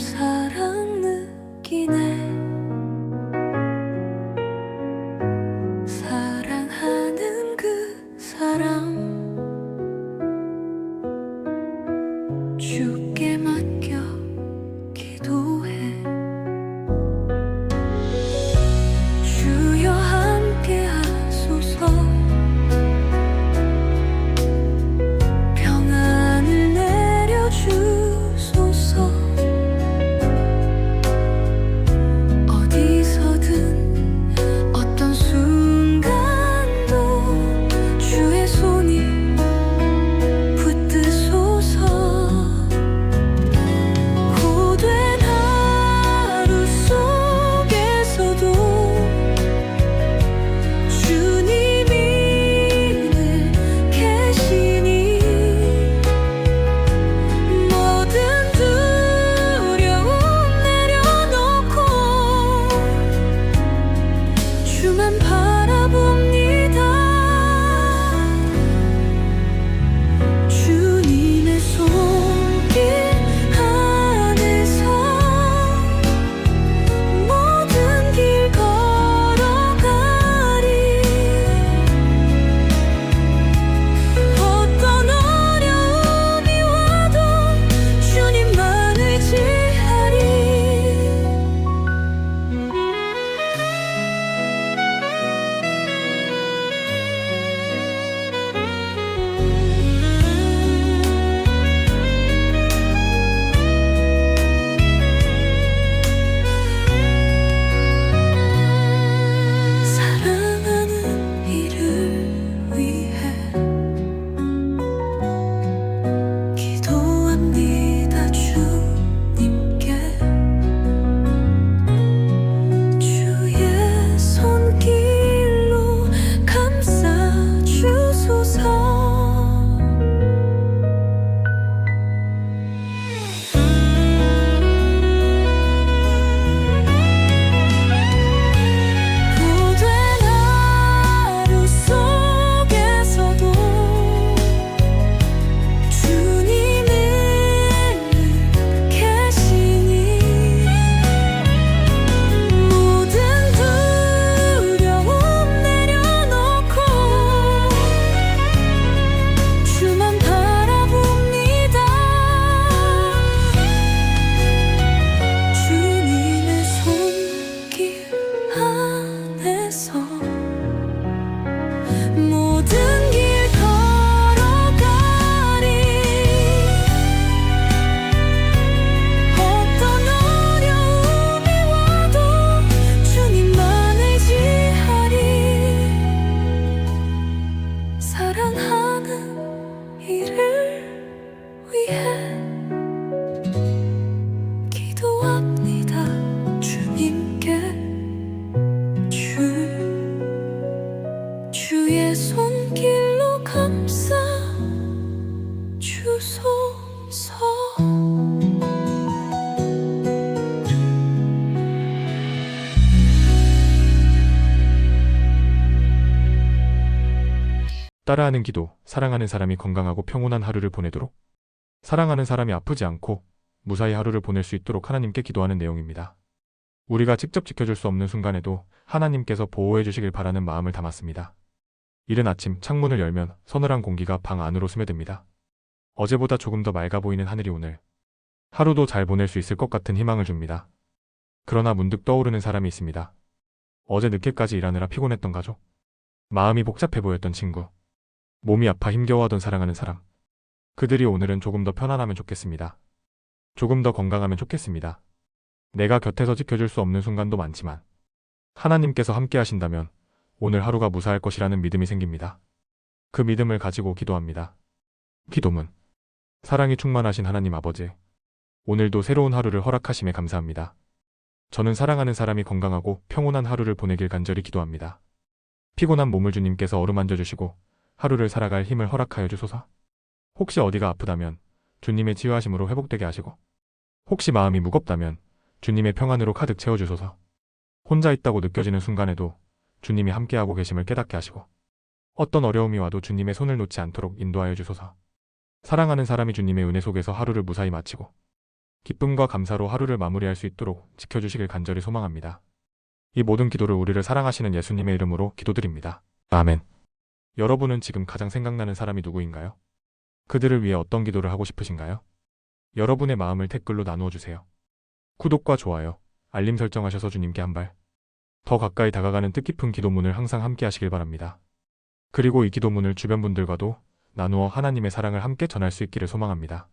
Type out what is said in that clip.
사랑 느끼네. 사랑하는 그 사람. 주께 따라하는 기도, 사랑하는 사람이 건강하고 평온한 하루를 보내도록, 사랑하는 사람이 아프지 않고 무사히 하루를 보낼 수 있도록 하나님께 기도하는 내용입니다. 우리가 직접 지켜줄 수 없는 순간에도 하나님께서 보호해 주시길 바라는 마음을 담았습니다. 이른 아침 창문을 열면 서늘한 공기가 방 안으로 스며듭니다. 어제보다 조금 더 맑아 보이는 하늘이 오늘 하루도 잘 보낼 수 있을 것 같은 희망을 줍니다. 그러나 문득 떠오르는 사람이 있습니다. 어제 늦게까지 일하느라 피곤했던 가족, 마음이 복잡해 보였던 친구, 몸이 아파 힘겨워하던 사랑하는 사람. 그들이 오늘은 조금 더 편안하면 좋겠습니다. 조금 더 건강하면 좋겠습니다. 내가 곁에서 지켜줄 수 없는 순간도 많지만 하나님께서 함께 하신다면 오늘 하루가 무사할 것이라는 믿음이 생깁니다. 그 믿음을 가지고 기도합니다. 기도문. 사랑이 충만하신 하나님 아버지. 오늘도 새로운 하루를 허락하심에 감사합니다. 저는 사랑하는 사람이 건강하고 평온한 하루를 보내길 간절히 기도합니다. 피곤한 몸을 주님께서 어루만져 주시고 하루를 살아갈 힘을 허락하여 주소서. 혹시 어디가 아프다면 주님의 치유하심으로 회복되게 하시고 혹시 마음이 무겁다면 주님의 평안으로 가득 채워 주소서. 혼자 있다고 느껴지는 순간에도 주님이 함께하고 계심을 깨닫게 하시고 어떤 어려움이 와도 주님의 손을 놓지 않도록 인도하여 주소서. 사랑하는 사람이 주님의 은혜 속에서 하루를 무사히 마치고 기쁨과 감사로 하루를 마무리할 수 있도록 지켜주시길 간절히 소망합니다. 이 모든 기도를 우리를 사랑하시는 예수님의 이름으로 기도드립니다. 아멘. 여러분은 지금 가장 생각나는 사람이 누구인가요? 그들을 위해 어떤 기도를 하고 싶으신가요? 여러분의 마음을 댓글로 나누어 주세요. 구독과 좋아요, 알림 설정하셔서 주님께 한 발 더 가까이 다가가는 뜻깊은 기도문을 항상 함께 하시길 바랍니다. 그리고 이 기도문을 주변 분들과도 나누어 하나님의 사랑을 함께 전할 수 있기를 소망합니다.